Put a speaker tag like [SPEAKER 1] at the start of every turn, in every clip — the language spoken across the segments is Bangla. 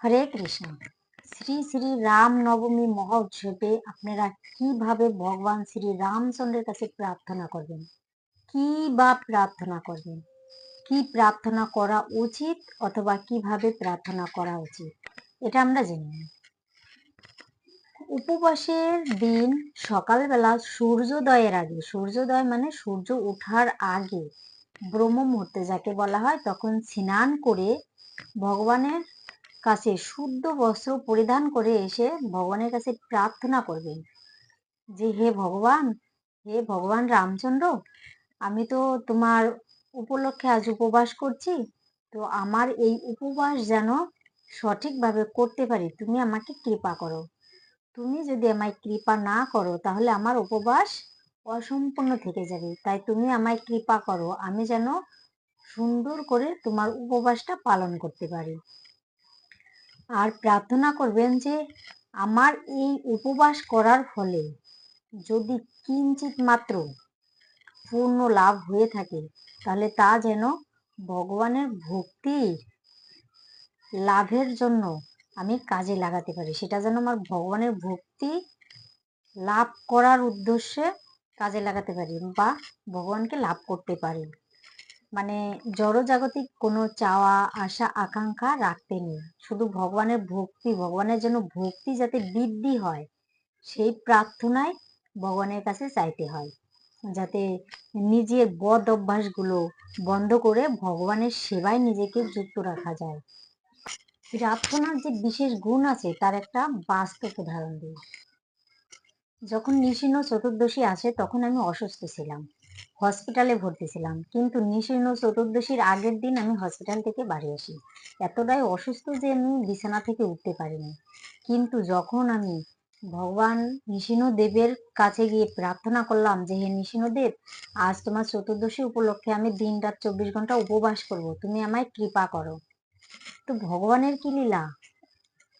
[SPEAKER 1] হরে কৃষ্ণ। শ্রী শ্রী রাম নবমী মহোৎসবে আপনারা কীভাবে ভগবান শ্রী রামচন্দ্রের কাছে প্রার্থনা করবেন? কি বা প্রার্থনা করবেন? কি প্রার্থনা করা উচিত অথবা কীভাবে প্রার্থনা করা উচিত? এটা আমরা জেনে নিই উপবাসের দিন সকালবেলা সূর্যোদয়ের আগে, সূর্যোদয় মানে সূর্য ওঠার আগে ব্রহ্ম মুহূর্তে যাকে বলা হয়, তখন স্নান করে ভগবানের কাছে শুদ্ধ বস্ত্র পরিধান করে এসে ভগবানের কাছে প্রার্থনা করবেন যে, হে ভগবান হে ভগবান রামচন্দ্র, আমি তো তোমার উপলক্ষে আজ উপবাস করছি। তো আমার এই উপবাস যেন সঠিকভাবে করতে পারি, তুমি আমাকে কৃপা করো। তুমি যদি আমায় কৃপা না করো, তাহলে আমার উপবাস অসম্পূর্ণ থেকে যাবে। তাই তুমি আমায় কৃপা করো, আমি যেন সুন্দর করে তোমার উপবাসটা পালন করতে পারি। আর প্রার্থনা করবেন যে আমার এই উপবাস করার ফলে যদি কিঞ্চিত মাত্র পূর্ণ লাভ হয়ে থাকে, তাহলে তা যেন ভগবানের ভক্তির লাভের জন্য আমি কাজে লাগাতে পারি। সেটা যেন আমার ভগবানের ভক্তি লাভ করার উদ্দেশ্যে কাজে লাগাতে পারি বা ভগবানকে লাভ করতে পারি। মানে জড়জাগতিক কোনো চাওয়া, আশা, আকাঙ্ক্ষা রাখতে নেই। শুধু ভগবানের ভক্তি, ভগবানের জন্য ভক্তি যাতে বৃদ্ধি হয়, সেই প্রার্থনায় ভগবানের কাছে চাইতে হয়। যাতে নিজের বদ অভ্যাসগুলো বন্ধ করে ভগবানের সেবায় নিজেকে যুক্ত রাখা যায়। প্রার্থনার যে বিশেষ গুণ আছে, তার একটা বাস্তব উদাহরণ দিই। যখন নিশিন্ন চতুর্দশী আসে, তখন আমি অসুস্থ ছিলাম। হসপিটালে ভর্তি ছিলাম। কিন্তু নিশিন্ন চতুর্দশীর আগের দিন আমি হসপিটাল থেকে বাড়ি আসি। এতটাই অসুস্থ যে আমি বিছানা থেকে উঠতে পারিনি। কিন্তু যখন আমি ভগবান নিশিন্ন দেবের কাছে গিয়ে প্রার্থনা করলাম যে, হে নিশিন্ন দেব, আজ তোমার চতুর্দশী উপলক্ষে আমি দিন রাত চব্বিশ ঘণ্টা উপবাস করব। তুমি আমায় কৃপা করো। তো ভগবানের কি লীলা?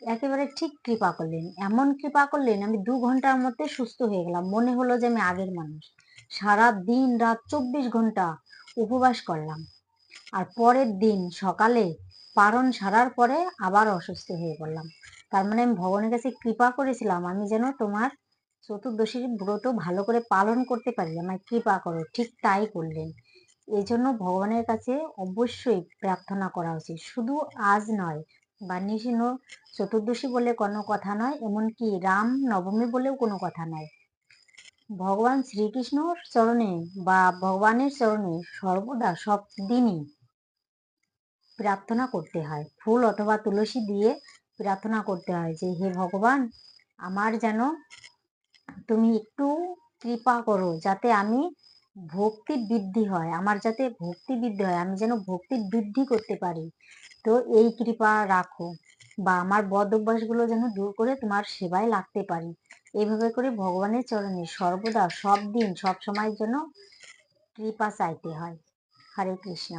[SPEAKER 1] একেবারে ঠিক কৃপা করলেন। এমন কৃপা করলেন, আমি দু ঘণ্টার মধ্যে সুস্থ হয়ে গেলাম। মনে হলো যে আমি আগের মানুষ। সারা দিন রাত চব্বিশ ঘণ্টা উপবাস করলাম। আর পরের দিন সকালে পারণ সারার পরে আবার অসুস্থ হয়ে পড়লাম। তার মানে আমি ভগবানের কাছে কৃপা করেছিলাম, আমি যেন তোমার চতুর্দশীর ব্রত ভালো করে পালন করতে পারি, আমায় কৃপা করো, ঠিক তাই করলেন। এই জন্য ভগবানের কাছে অবশ্যই প্রার্থনা করা উচিত। শুধু আজ নয় বা নিশিন্ন চতুর্দশী বলে কোনো কথা নয়, এমনকি রাম নবমী বলেও কোনো কথা নয়। ভগবান শ্রীকৃষ্ণর চরণে বা ভগবানের চরণে সর্বদা সব দিনই প্রার্থনা করতে হয়। ফুল অথবা তুলসী দিয়ে প্রার্থনা করতে হয় যে, হে ভগবান, আমার যেন তুমি একটু কৃপা করো যাতে আমি ভক্তি বৃদ্ধি হয়, আমার যাতে ভক্তি বৃদ্ধি হয়, আমি যেন ভক্তি বৃদ্ধি করতে পারি। তো এই কৃপা রাখো বা আমার বদ অভ্যাসগুলো যেন দূর করে তোমার সেবায় লাগতে পারি। এইভাবে করে ভগবানের চরণে সর্বদা সব দিন সব সময়ের জন্য কৃপা চাইতে হয়। হরে কৃষ্ণ।